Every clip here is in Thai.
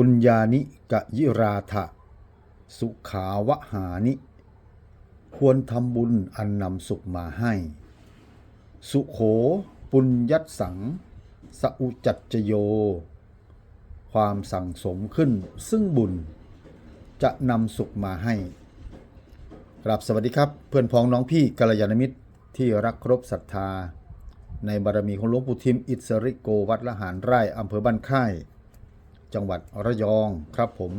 ปุญญานิกะยิราทะ สุขาวหานิ ควรทำบุญอันนำสุขมาให้ สุโขปุญยัตสัง สอุจัจโย ความสั่งสมขึ้นซึ่งบุญจะนำสุขมาให้ครับสวัสดีครับเพื่อนพ้องน้องพี่กัลยาณมิตรที่รักครบศรัทธา ในบารมีของหลวงปู่ทิมอิสริโกวัดละหารไร่อำเภอบ้านค่าย จังหวัดระยองครับผม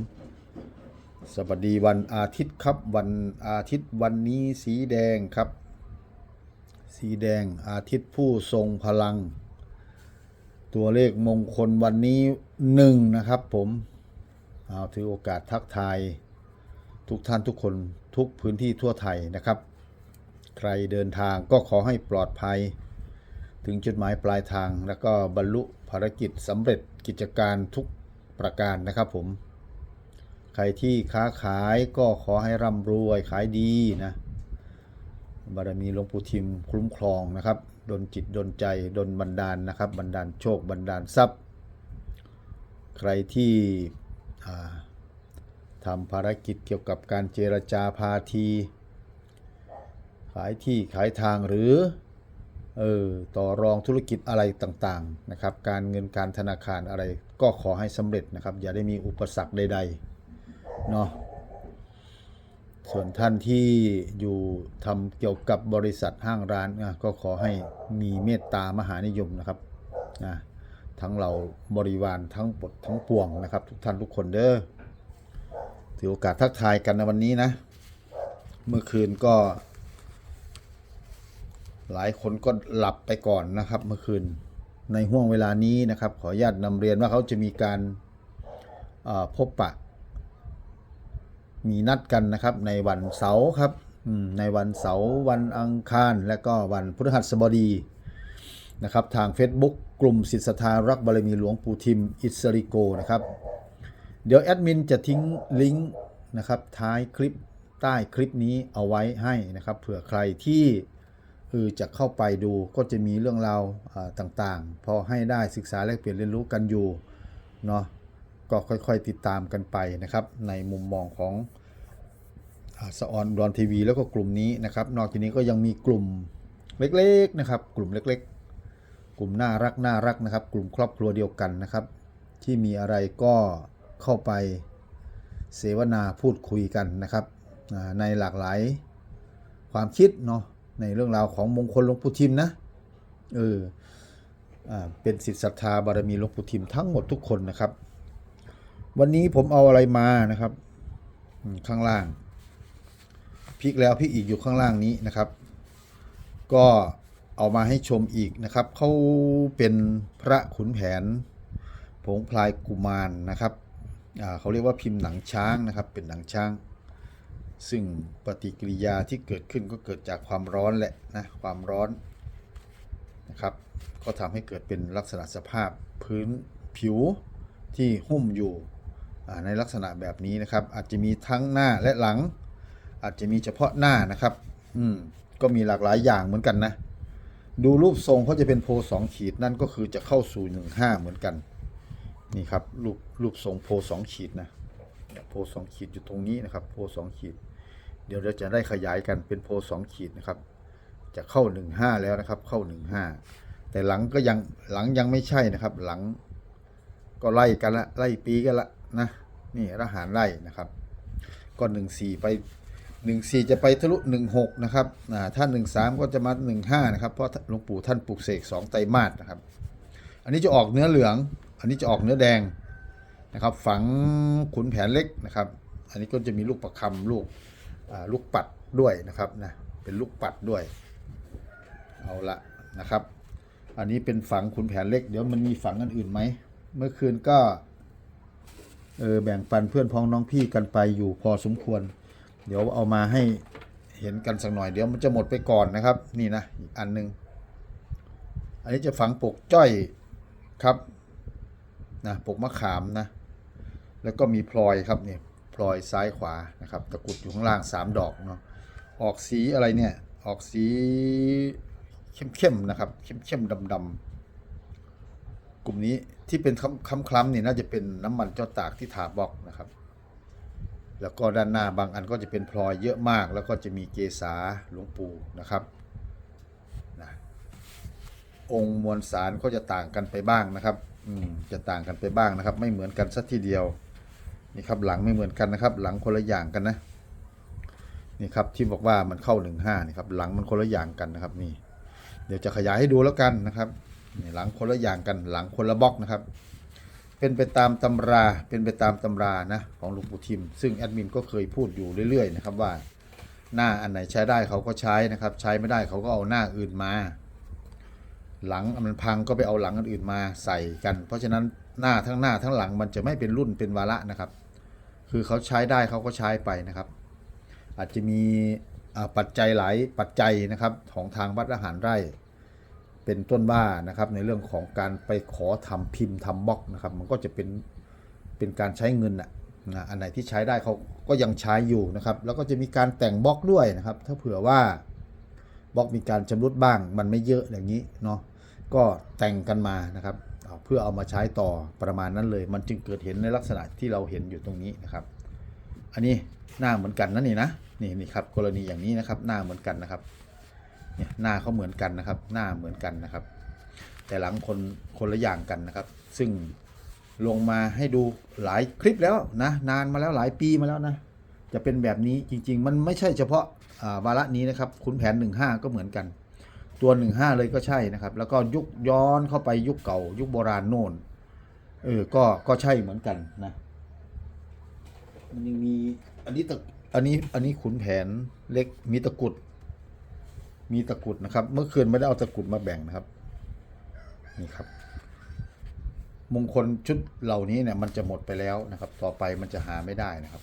สวัสดีวันอาทิตย์ครับวันอาทิตย์วันนี้สีแดงครับ สีแดงอาทิตย์ผู้ทรงพลัง ตัวเลขมงคลวันนี้หนึ่งนะครับผมเอาถือโอกาสทักทายทุกท่านทุกคนทุกพื้นที่ทั่วไทยนะครับ ใครเดินทางก็ขอให้ปลอดภัย ถึงจุดหมายปลายทางแล้วก็บรรลุภารกิจสำเร็จกิจการทุก ประการนะครับผม ใครที่ค้าขายก็ขอให้ร่ำรวยขายดีนะบารมีหลวงปู่ทิมคุ้มครองนะครับดนจิตดนใจดนบันดาลนะครับบันดาลโชคบันดาลทรัพย์ ใครที่ทำภารกิจเกี่ยวกับการเจรจาพาที ขายที่ขายทางหรือเออต่อรองธุรกิจอะไรต่างๆนะครับ การเงินการธนาคารอะไร ก็ขอให้สำเร็จนะครับ อย่าได้มีอุปสรรคใดๆเนาะส่วนท่านที่อยู่ทำเกี่ยวกับบริษัทห้างร้านนะก็ขอให้มีเมตตามหานิยมนะครับนะทั้งเราบริวารทั้งปดทั้งปวงนะครับ ทุกท่านทุกคนเด้อถือโอกาสทักทายกันในวันนี้นะ เมื่อคืนก็ หลายคนก็หลับไปก่อนนะครับ เมื่อคืน ในห่วงเวลานี้นะครับ ขออนุญาตนำเรียนว่าเขาจะมีการพบปะ มีนัดกันนะครับ ในวันเสาร์ครับในวันเสาร์วันอังคาร และก็วันพฤหัสบดีนะครับ ทาง Facebook กลุ่มศิษย์ศรัทธารักบารมีหลวงปู่ทิมอิสริโกนะครับ เดี๋ยวแอดมินจะทิ้งลิงก์นะครับท้ายคลิปใต้คลิปนี้เอาไว้ให้นะครับเผื่อใครที่ คือจะเข้าไปดูก็จะมีเรื่องราวต่างๆ พอให้ได้ศึกษาแลกเปลี่ยนเรียนรู้กันอยู่เนาะก็ค่อยๆติดตามกันไปนะครับ ในมุมมองของอสออนดอนทีวีแล้วก็กลุ่มนี้นะครับ นอกจากนี้ก็ยังมีกลุ่มเล็กๆนะครับ กลุ่มเล็กๆ กลุ่มน่ารักน่ารักนะครับ กลุ่มครอบครัวเดียวกันนะครับ ที่มีอะไรก็เข้าไปเสวนาพูดคุยกันนะครับในหลากหลายความคิดเนาะ ในเรื่องราวของมงคลหลวงปู่ทิมนะเอออ่าเป็นสิทธิศรัทธาบารมีหลวงปู่ทิมทั้งหมดทุกคนนะครับ วันนี้ผมเอาอะไรมานะครับข้างล่างพลิกแล้วพลิกอีกอยู่ข้างล่างนี้นะครับ ก็เอามาให้ชมอีกนะครับเขาเป็นพระขุนแผน ผงพลายกุมารนะครับอ่าเขาเรียกว่าพิมพ์หนังช้างนะครับ เป็นหนังช้าง ซึ่งปฏิกิริยาที่เกิดขึ้นก็เกิดจากความร้อนแหละนะความร้อนนะครับ ก็ทำให้เกิดเป็นลักษณะสภาพพื้นผิวที่หุ้มอยู่ในลักษณะแบบนี้นะครับ อาจจะมีทั้งหน้าและหลัง อาจจะมีเฉพาะหน้านะครับ อืมก็มีหลากหลายอย่างเหมือนกันนะ ดูรูปทรงเขาจะเป็นโพสองขีดนั่นก็คือจะเข้าสู่หนึ่งห้าเหมือนกัน นี่ครับรูปรูปทรงโพสองขีดนะโพสองขีดอยู่ตรงนี้นะครับโพสองขีด เดี๋ยวเราจะได้ขยายกันเป็นโพสองขีดนะครับ จะเข้าหนึ่งห้าแล้วนะครับ เข้าหนึ่งห้าแต่หลังก็ยังหลังยังไม่ใช่นะครับ หลังก็ไล่กันละไล่ปีกันละนะนี่ทหารไล่นะครับ ก็หนึ่งสี่ไปหนึ่งสี่จะไปทะลุหนึ่งหกนะครับอ่าถ้าหนึ่งสามก็จะมาหนึ่งห้านะครับ เพราะหลวงปู่ท่านปลูกเสกสองไตรมาสนะครับ อันนี้จะออกเนื้อเหลือง อันนี้จะออกเนื้อแดงนะครับ ฝังขุนแผนเล็กนะครับ อันนี้ก็จะมีลูกประคำลูก ลูกปัดด้วยนะครับนะเป็นลูกปัดด้วย เอาละนะครับ อันนี้เป็นฝังขุนแผนเล็ก เดี๋ยวมันมีฝังอันอื่นไหม เมื่อคืนก็เออแบ่งปันเพื่อนพ้องน้องพี่กันไปอยู่พอสมควร เดี๋ยวเอามาให้เห็นกันสักหน่อยเดี๋ยวมันจะหมดไปก่อนนะครับ นี่นะอีกอันหนึง อันนี้จะฝังปกจ้อยครับนะปกมะขามนะ แล้วก็มีพลอยครับเนี่ย ลอยซ้ายขวานะครับตะกุดอยู่ข้างล่างสามดอกเนาะออกสีอะไรเนี่ยออกสีเข้มๆนะครับเข้มๆดำๆกลุ่มนี้ที่เป็นคล้ำคล้ำๆนี่น่าจะเป็นน้ำมันเจ้าตากที่ถาบอกนะครับ แล้วก็ด้านหน้าบางอันก็จะเป็นพลอยเยอะมาก แล้วก็จะมีเกษาหลวงปู่นะครับนะองค์มวลสารก็จะต่างกันไปบ้างนะครับจะต่างกันไปบ้างนะครับ ไม่เหมือนกันสักทีเดียว นี่ครับหลังไม่เหมือนกันนะครับ หลังคนละอย่างกันนะนี่ครับที่บอกว่ามันเข้าหนึ่งห้านี่ครับหลังมันคนละอย่างกันนะครับนี่ เดี๋ยวจะขยายให้ดูแล้วกันนะครับนี่หลังคนละอย่างกันหลังคนละบล็อกนะครับ เป็นไปตามตำราเป็นไปตามตำรานะของหลวงปู่ทิม ซึ่งแอดมินก็เคยพูดอยู่เรื่อยๆนะครับว่าหน้าอันไหนใช้ได้เขาก็ใช้นะครับ ใช้ไม่ได้เขาก็เอาหน้าอื่นมา หลังมันพังก็ไปเอาหลังอันอื่นมาใส่กัน เพราะฉะนั้น หน้าทั้งหน้าทั้งหลังมันจะไม่เป็นรุ่นเป็นวาระนะครับ คือเขาใช้ได้เขาก็ใช้ไปนะครับ อาจจะมีปัจจัยหลายปัจจัยนะครับของทางวัดอาหารไร่ เป็นต้นว่านะครับในเรื่องของการไปขอทำพิมพ์ทำบล็อกนะครับ มันก็จะเป็นเป็นการใช้เงินน่ะนะอันไหนที่ใช้ได้เขาก็ยังใช้อยู่นะครับ แล้วก็จะมีการแต่งบล็อกด้วยนะครับ ถ้าเผื่อว่าบล็อกมีการชำรุดบ้าง มันไม่เยอะอย่างนี้เนาะก็แต่งกันมานะครับ เพื่อเอามาใช้ต่อประมาณนั้นเลย มันจึงเกิดเห็นในลักษณะที่เราเห็นอยู่ตรงนี้นะครับ อันนี้หน้าเหมือนกันนะนี่นะนี่นี่ครับกรณีอย่างนี้นะครับ หน้าเหมือนกันนะครับเนี่ยหน้าเขาเหมือนกันนะครับ หน้าเหมือนกันนะครับ แต่หลังคนคนละอย่างกันนะครับ ซึ่งลงมาให้ดูหลายคลิปแล้วนะนานมาแล้วหลายปีมาแล้วนะจะเป็นแบบนี้จริง ๆ มันไม่ใช่เฉพาะอ่าวาระนี้นะครับขุนแผน 15 ก็เหมือนกัน ตัว 15 เลยก็ใช่นะครับ แล้วก็ยุคย้อนเข้าไปยุคเก่า ยุคโบราณโน่นเออก็ก็ใช่เหมือนกันนะมันยังมีอันนี้ตะอันนี้อันนี้ขุนแผนเล็กมีตะกุด มีตะกุดนะครับ เมื่อคืนไม่ได้เอาตะกุดมาแบ่งนะครับ นี่ครับ มงคลชุดเหล่านี้เนี่ยมันจะหมดไปแล้วนะครับ ต่อไปมันจะหาไม่ได้นะครับ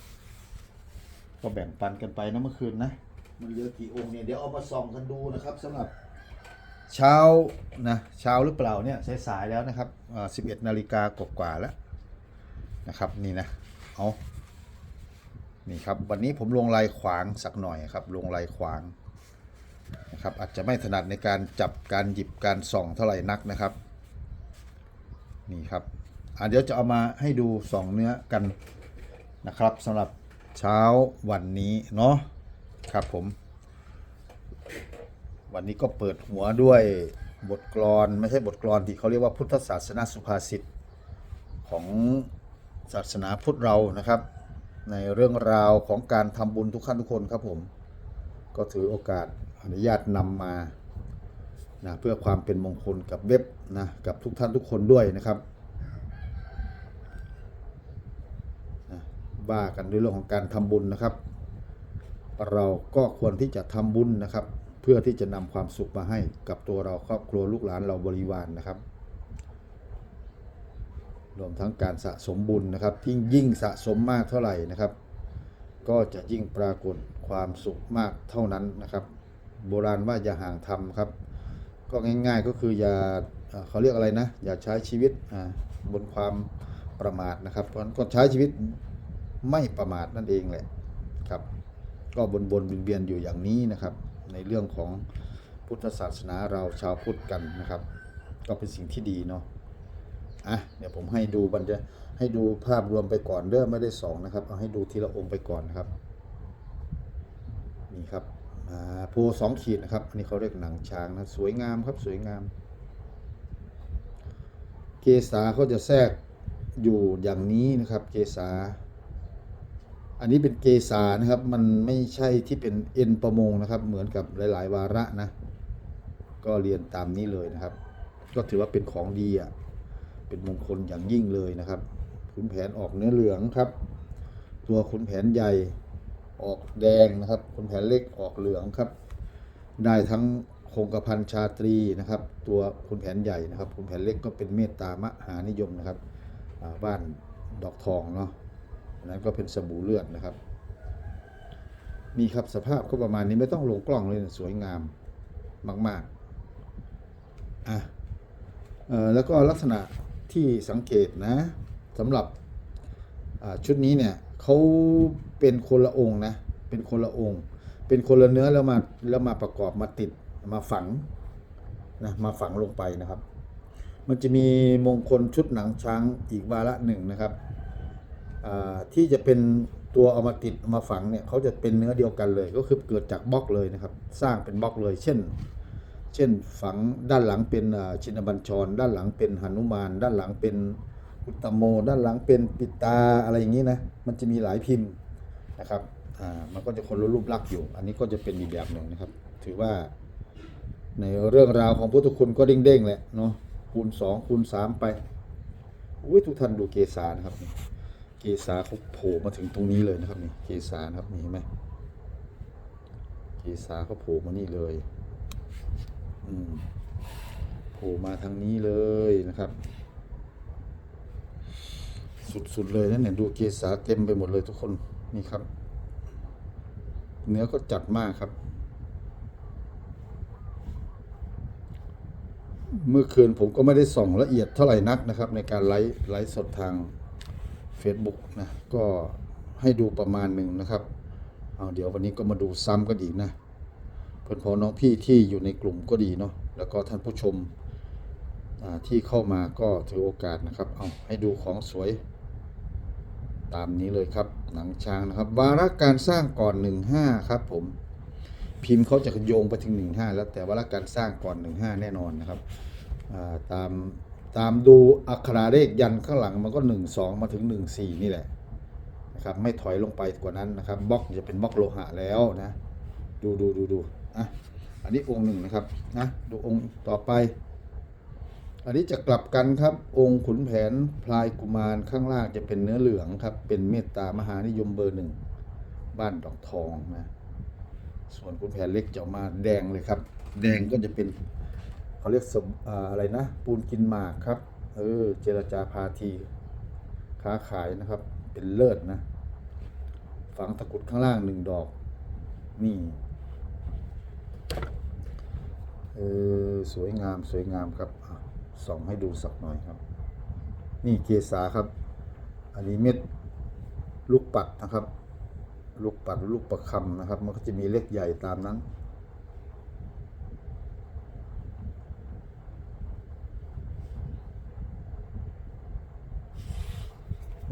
ก็แบ่งปันกันไปนะเมื่อคืนนะมันเหลือกี่องค์เนี่ยเดี๋ยวเอามาส่องกันดูนะครับสำหรับ เช้านะเช้าหรือเปล่าเนี่ยสายๆแล้วนะครับอ่า11นาฬิกากว่าแล้วนะครับนี่นะเอานี่ครับวันนี้ผมลงลายขวางสักหน่อยครับลงลายขวางนะครับอาจจะไม่ถนัดในการจับการหยิบการส่องเท่าไหร่นักนะครับนี่ครับอะเดี๋ยวจะเอามาให้ดูส่องเนื้อกันนะครับสำหรับเช้าวันนี้เนาะครับผม วันนี้ก็เปิดหัวด้วยบทกลอนไม่ใช่บทกลอนที่เขาเรียกว่าพุทธศาสนาสุภาษิตของศาสนาพุทธเรานะครับ ในเรื่องราวของการทำบุญทุกขั้นทุกคนครับผม ก็ถือโอกาสอนุญาตนำมานะเพื่อความเป็นมงคลกับเว็บนะกับทุกท่านทุกคนด้วยนะครับว่ากันด้วยเรื่องของการทำบุญนะครับ เราก็ควรที่จะทำบุญนะครับ พื่อที่จะนำความสุขมาให้กับตัวเราครอบครัวลูกหลานเราบริวารนะครับ รวมทั้งการสะสมบุญนะครับยิ่งยิ่งสะสมมากเท่าไหร่นะครับ ก็จะยิ่งปรากฏความสุขมากเท่านั้นนะครับ โบราณว่าอย่าห่างทำครับ ก็ง่ายๆก็คืออย่าเขาเรียกอะไรนะ อย่าใช้ชีวิตบนความประมาทนะครับ เพราะฉะนั้นก็ใช้ชีวิตไม่ประมาทนั่นเองแหละครับ ก็บนบนเบียนอยู่อย่างนี้นะครับ ในเรื่องของพุทธศาสนาเราชาวพุทธกันนะครับ ก็เป็นสิ่งที่ดีเนาะอะเดี๋ยวผมให้ดูบันจะให้ดูภาพรวมไปก่อนเด้อไม่ได้สองนะครับ เอาให้ดูทีละองค์ไปก่อนนะครับนี่ครับอ่าโพสองขีดนะครับอันนี้เขาเรียกหนังช้างนะสวยงามครับสวยงาม เกษาเขาจะแทรกอยู่อย่างนี้นะครับ เกษา อันนี้เป็นเกษานะครับ มันไม่ใช่ที่เป็นเอ็นประมงนะครับ เหมือนกับหลาย ๆ วาระนะ ก็เรียนตามนี้เลยนะครับ ก็ถือว่าเป็นของดีอะ เป็นมงคลอย่างยิ่งเลยนะครับ ขุนแผนออกเนื้อเหลืองครับ ตัวขุนแผนใหญ่ออกแดงนะครับ ขุนแผนเล็กออกเหลืองครับ ได้ทั้งคงกระพันชาตรีนะครับ ตัวขุนแผนใหญ่นะครับขุนแผนเล็กก็เป็นเมตตามหานิยมนะครับ บ้านดอกทองเนาะ นนั้นก็เป็นสบู่เลือดนะครับ นี่ครับสภาพก็ประมาณนี้ไม่ต้องลงกล้องเลยนะสวยงามมากๆอะเออแล้วก็ลักษณะที่สังเกตนะสำหรับชุดนี้เนี่ยเขาเป็นคนละองค์นะเป็นคนละองค์ เป็นคนละเนื้อแล้วมาแล้วมาประกอบมาติดมาฝังนะมาฝังลงไปนะครับ มันจะมีมงคลชุดหนังช้างอีกวาระหนึ่งนะครับ ที่จะเป็นตัวเอามาติดมาฝังเนี่ยเขาจะเป็นเนื้อเดียวกันเลย ก็คือเกิดจากบล็อกเลยนะครับ สร้างเป็นบล็อกเลย เช่น เช่นฝังด้านหลังเป็นชินบัญชร ด้านหลังเป็นหนุมาน ด้านหลังเป็นอุตโม ด้านหลังเป็นปิตาอะไรอย่างนี้นะมันจะมีหลายพิมพ์นะครับมันก็จะคนละรูปลักษณ์อยู่ อันนี้ก็จะเป็นอีกแบบหนึ่งนะครับ ถือว่าในเรื่องราวของพุทธคุณก็เด้งๆแหละเนาะคูณสองคูณสามไปอุ้ยทุกท่านดูเกษานะครับ เกษาเขาโผล่มาถึงตรงนี้เลยนะครับนี่เกษานะครับนี่เห็นไหมเกษาเขาโผล่มานี่เลย อืมโผล่มาทางนี้เลยนะครับ สุดๆเลยนะเนี่ยดูเกษาเต็มไปหมดเลยทุกคนนี่ครับ เนื้อก็จัดมากครับ เมื่อคืนผมก็ไม่ได้ส่องละเอียดเท่าไหร่นักนะครับ ในการไลฟ์ไลฟ์สดทาง Facebook นะก็ให้ดูประมาณหนึ่งนะครับเอาเดี๋ยววันนี้ก็มาดูซ้ำกันอีกนะเพื่อนพ้องน้องพี่ที่อยู่ในกลุ่มก็ดีเนาะแล้วก็ท่านผู้ชมที่เข้ามาก็ถือโอกาสนะครับเอาให้ดูของสวยตามนี้เลยครับหนังช้างนะครับ วาระการสร้างก่อน 15 ครับ ผมพิมพ์เขาจะโยงไปถึง 15 แล้วแต่ว่าการสร้างก่อน 15 แน่นอนนะครับาตาม ตามดูอักขระเลขยันข้างหลังมันก็ 1 2 มาถึง 1 4 นี่แหละนะครับไม่ถอยลงไปกว่านั้นนะครับบล็อกจะเป็นบล็อกโลหะแล้วนะดูดูดูดูอะอันนี้องค์หนึ่งนะครับนะดูองค์ต่อไป อันนี้จะกลับกันครับองค์ขุนแผนพลายกุมารข้างล่างจะเป็นเนื้อเหลืองครับเป็นเมตตามหานิยมเบอร์หนึ่งบ้านดอกทองนะส่วนขุนแผนเล็กจะมาแดงเลยครับ แดงก็จะเป็น เขาเรียกสมออะไรนะ ปูนกินหมากครับ เออ เจรจาพาทีค้าขายนะครับ เป็นเลิศนะ ฝังตะกุดข้างล่างหนึ่งดอก นี่เออสวยงามสวยงามครับส่องให้ดูสักหน่อยครับ นี่เกษาครับ อันนี้เม็ดลูกปัดนะครับ ลูกปัดลูกประคำนะครับ มันก็จะมีเล็กใหญ่ตามนั้น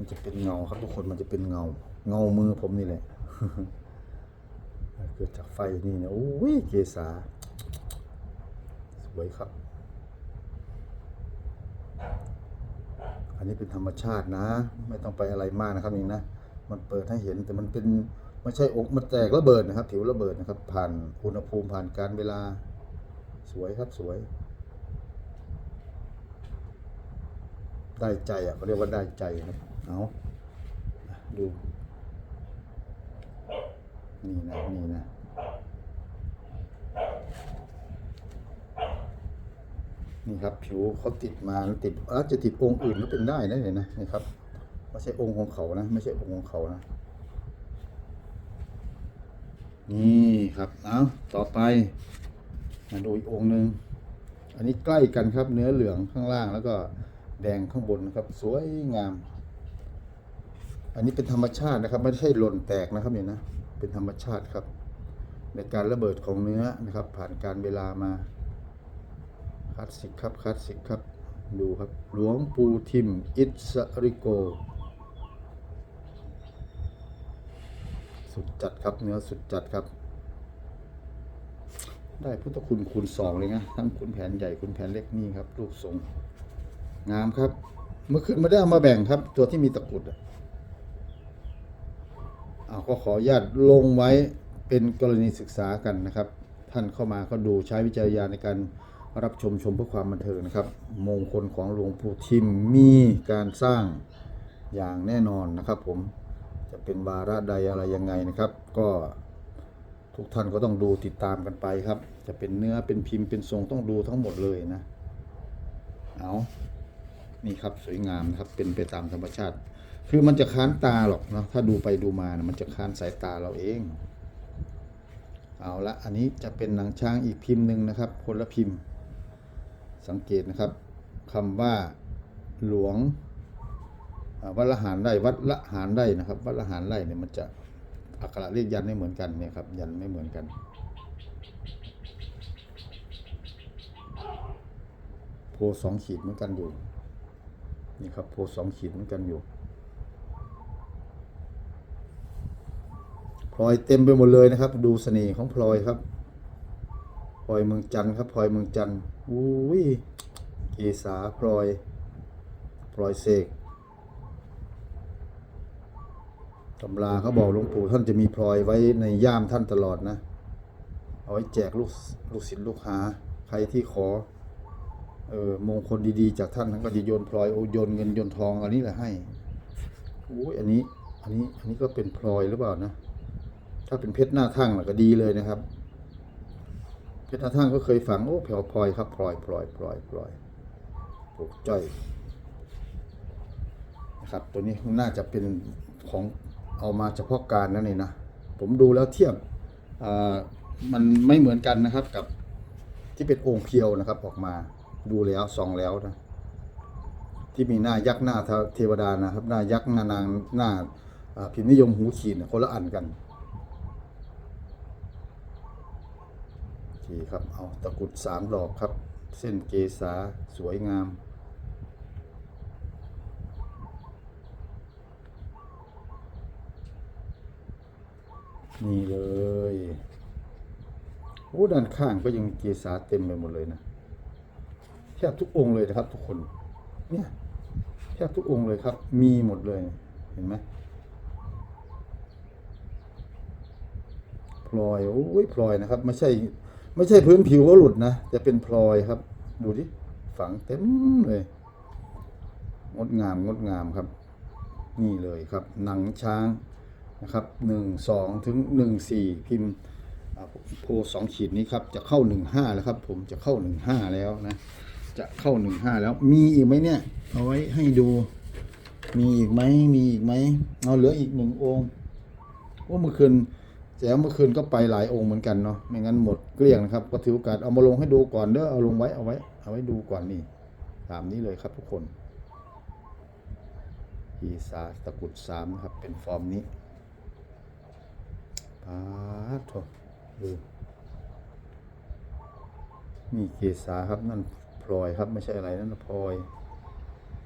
มันจะเป็นเงาครับทุกคนมันจะเป็นเงา เงามือผมนี่แหละเกิดจากไฟนี่นะโอ้ยเกษาสวยครับ อันนี้เป็นธรรมชาตินะ ไม่ต้องไปอะไรมากนะครับนี่นะมันเปิดให้เห็นแต่มันเป็นไม่ใช่อกมันแตกระเบิดนะครับ ผิวระเบิดนะครับ ผ่านอุณหภูมิผ่านการเวลา สวยครับสวย ได้ใจอะเขาเรียกว่าได้ใจครับ เอาดู นี่นะ นี่นะ นี่ครับ ผิวเขาติดมาติดแล้วจะติดองค์อื่นก็เป็นได้นะเนี่ยนะนี่ครับไม่ใช่องค์ของเขานะ ไม่ใช่องค์ของเขานะ นี่ครับ เอาต่อไป มาดูอีกองค์หนึ่งอันนี้ใกล้กันครับ เนื้อเหลืองข้างล่างแล้วก็แดงข้างบนนะครับ สวยงาม อันนี้เป็นธรรมชาตินะครับ ไม่ใช่หล่นแตกนะครับเนี่ยนะ เป็นธรรมชาติครับ ในการระเบิดของเนื้อนะครับ ผ่านการเวลามาคลาสสิกครับคลาสสิกครับ ดูครับ หลวงปู่ทิม อิสริโก สุดจัดครับเนื้อสุดจัดครับ ได้พุทธคุณคูณสองเลยนะทั้งคุณแผนใหญ่คุณแผนเล็กนี่ครับรูปทรงงามครับ เมื่อคืนไม่ได้เอามาแบ่งครับ ตัวที่มีตะกุดอะ ก็ขออนุญาตลงไว้เป็นกรณีศึกษากันนะครับ ท่านเข้ามาก็ดูใช้วิจารณญาณในการรับชมชมเพื่อความบันเทิงนะครับ มงคลของหลวงปู่ทิมมีการสร้างอย่างแน่นอนนะครับ ผมจะเป็นวาระใดอะไรยังไงนะครับ ก็ทุกท่านก็ต้องดูติดตามกันไปครับ จะเป็นเนื้อเป็นพิมพ์เป็นทรงต้องดูทั้งหมดเลยนะเอานี่ครับสวยงามครับเป็นไปตามธรรมชาติ คือมันจะค้านตาหรอกเนาะถ้าดูไปดูมานะมันจะค้านสายตาเราเอง เอาละอันนี้จะเป็นหนังช้างอีกพิมพ์หนึ่งนะครับ คนละพิมพ์ สังเกตนะครับคำว่าหลวงวัดละหารไร่วัดละหารไร่นะครับ วัดละหารไร่เนี่ยมันจะอักขระเรียกยันไม่เหมือนกันเนี่ยครับยันไม่เหมือนกัน โพสองขีดเหมือนกันอยู่นี่ครับโพสองขีดเหมือนกันอยู่ พลอยเต็มไปหมดเลยนะครับ ดูเสน่ห์ของพลอยครับพลอยเมืองจันทร์ครับพลอยเมืองจันทร์อุ้ยเกษาพลอยพลอยเสกตำราเขาบอกหลวงปู่ท่านจะมีพลอยไว้ในย่ามท่านตลอดนะ เอาไว้แจกลูกลูกศิษย์ลูกหา ใครที่ขอเออมงคลดีๆ จากท่านท่านก็จะโยนพลอยโอโยนเงินโยนทองอันนี้แหละให้อุ้ยอันนี้อันนี้อันนี้ก็เป็นพลอยหรือเปล่านะาเป็นเพชรหน้าทั่งก็ดีเลยนะครับ เพชรหน้าทั่งก็เคยฝังโอ้แผวพลอยครับพลอยพลอยพลอยพลอยปลูกจ้อยนะครับ ตัวนี้น่าจะเป็นของเอามาเฉพาะการนั่นเองนะ ผมดูแล้วเทียบมันไม่เหมือนกันนะครับกับที่เป็นองค์เพียวนะครับออกมาดูแล้วส่องแล้วนะที่มีหน้ายักษ์หน้าเทวดานะครับ หน้ายักษ์หน้านางหน้าพิมพ์นิยมหูขีดเนี่ยคนละอันกัน โอ เคครับ เอาตะกุดสามดอกครับ เส้นเกษาสวยงาม นี่เลยโอ้ด้านข้างก็ยังเกษาเต็มไปหมดเลยนะแทบทุกองค์เลยนะครับทุกคน เนี่ยแทบทุกองค์เลยครับ มีหมดเลยเห็นไหมพลอยโอ้ยพลอยนะครับ ไม่ใช่ ไม่ใช่พื้นผิวก็หลุดนะแต่เป็นพลอยครับ ดูดิฝังเต็มเลย งดงามงดงามครับ นี่เลยครับ หนังช้างนะครับหนึ่งสองถึงหนึ่งสี่พิมพ์โพสองขีดนี้ครับ จะเข้าหนึ่งห้าแล้วครับ ผมจะเข้าหนึ่งห้าแล้วนะ จะเข้าหนึ่งห้าแล้ว มีอีกไหมเนี่ย เอาไว้ให้ดู มีอีกไหมมีอีกไหมเอาเหลืออีกหนึ่งองค์ว่าเมื่อคืน แจ๋วเมื่อคืนก็ไปหลายองค์เหมือนกันเนาะไม่งั้นหมดเกลี้ยงนะครับ ก็ถือโอกาสเอามาลงให้ดูก่อนเด้อเอาลงไว้เอาไว้ เอาไว้ดูก่อนนี่ตามนี้เลยครับทุกคนอีสาตะกุดสามนะครับ เป็นฟอร์มนี้ปาดโถดูนี่เกษาครับนั่นพลอยครับไม่ใช่อะไรนั่นพลอย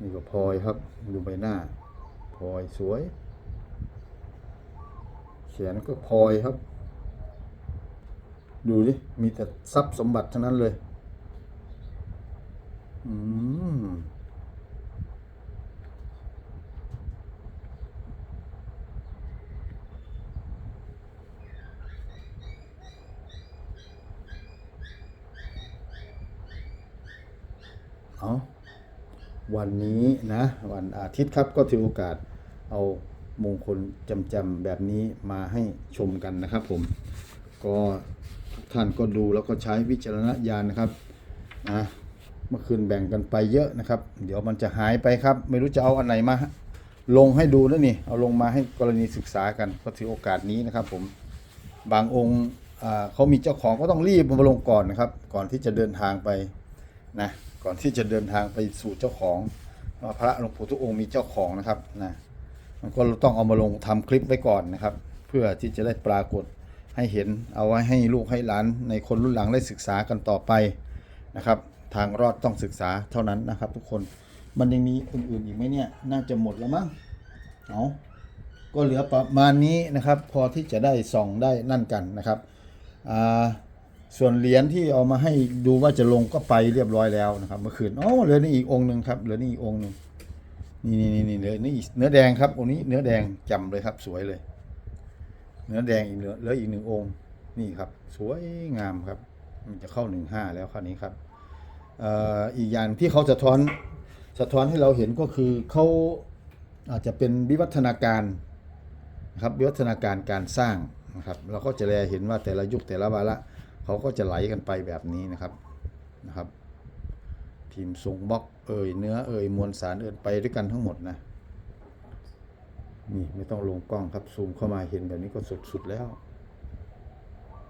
นี่ก็พลอยครับดูใบหน้าพลอยสวย นก็พลอยครับ ดูดิ มีแต่ทรัพย์สมบัติทั้งนั้นเลย อืมเอาวันนี้นะ วันอาทิตย์ครับก็ถือโอกาสเอา มงคลจำจำๆแบบนี้มาให้ชมกันนะครับผม ก็ทุกท่านก็ดูแล้วก็ใช้วิจารณญาณนะครับนะเมื่อคืนแบ่งกันไปเยอะนะครับ เดี๋ยวมันจะหายไปครับ ไม่รู้จะเอาอันไหนมา ลงให้ดูแล้วนี่ เอาลงมาให้กรณีศึกษากันก็ถือโอกาสนี้นะครับ ผมบางองค์เขามีเจ้าของก็ต้องรีบมาลงก่อนนะครับ ก่อนที่จะเดินทางไปนะก่อนที่จะเดินทางไปสู่เจ้าของว่าพระหลวงปู่ทุกองค์มีเจ้าของนะครับนะ มันก็ต้องเอามาลงทำคลิปไว้ก่อนนะครับ เพื่อที่จะได้ปรากฏให้เห็นเอาไว้ให้ลูกให้หลานในคนรุ่นหลังได้ศึกษากันต่อไปนะครับ ทางรอดต้องศึกษาเท่านั้นนะครับ ทุกคนมันยังมีอื่นๆอีกไหมเนี่ยน่าจะหมดแล้วมั้งเอาก็เหลือประมาณนี้นะครับ พอที่จะได้ส่องได้นั่นกันนะครับอ่าส่วนเหรียญที่เอามาให้ดูว่าจะลงก็ไปเรียบร้อยแล้วนะครับ เมื่อคืนอ๋อเหลือนี่อีกองหนึ่งครับเหลือนี่อีกองหนึ่ง นี่นี่นี่นี่เหลือนี่เนื้อแดงครับองค์นี้เนื้อแดงจำเลยครับ สวยเลย เนื้อแดงอีกเหลือเหลืออีกหนึ่งองค์ นี่ครับ สวยงามครับ มันจะเข้าหนึ่งห้าแล้วคราวนี้ครับอีกอย่างที่เขาสะท้อนสะท้อนให้เราเห็นก็คือเขาอาจจะเป็นวิวัฒนาการนะครับวิวัฒนาการการสร้างนะครับเราก็จะแลเห็นว่าแต่ละยุคแต่ละวาระเขาก็จะไหลกันไปแบบนี้นะครับนะครับ พิมพ์ทรงบล็อกเอ่ยเนื้อเอ่ยมวลสารเอ่ยไปด้วยกันทั้งหมดนะ นี่ไม่ต้องลงกล้องครับซูมเข้ามาเห็นแบบนี้ก็สุดๆแล้ว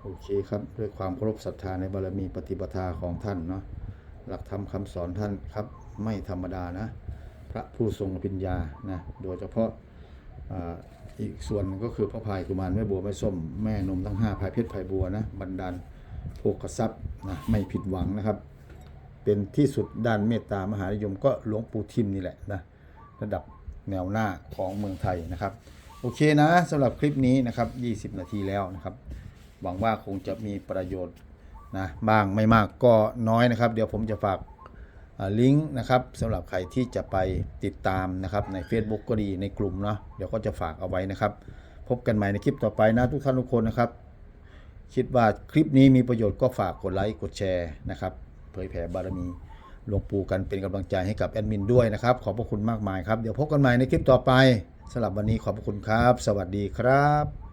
โอเคครับ ด้วยความเคารพศรัทธาในบารมีปฏิปทาของท่านเนาะหลักธรรมคำสอนท่านครับ ไม่ธรรมดานะ พระผู้ทรงปัญญานะโดยเฉพาะอีกส่วนก็คือพระพายกุมารแม่บัวแม่ส้มแม่นมทั้งห้าพายเพชรพายบัวนะบรรดาลโภคทรัพย์นะไม่ผิดหวังนะครับ เป็นที่สุดด้านเมตตามหานิยม ก็หลวงปู่ทิมนี่แหละนะระดับแนวหน้าของเมืองไทยนะครับ โอเคนะสำหรับคลิปนี้นะครับ 20 นาทีแล้วนะครับ หวังว่าคงจะมีประโยชน์นะบ้างไม่มากก็น้อยนะครับ เดี๋ยวผมจะฝากลิงก์นะครับสำหรับใครที่จะไปติดตามนะครับใน Facebook ก็ดีในกลุ่มเนาะเดี๋ยวก็จะฝากเอาไว้นะครับ พบกันใหม่ในคลิปต่อไปนะทุกท่านทุกคนนะครับ คิดว่าคลิปนี้มีประโยชน์ก็ฝากกดไลค์กดแชร์นะครับ เผยแผ่บารมีหลวงปู่กันเป็นกำลังใจให้กับแอดมินด้วยนะครับ ขอบพระคุณมากมายครับ เดี๋ยวพบกันใหม่ในคลิปต่อไปสำหรับวันนี้ขอบพระคุณครับ สวัสดีครับ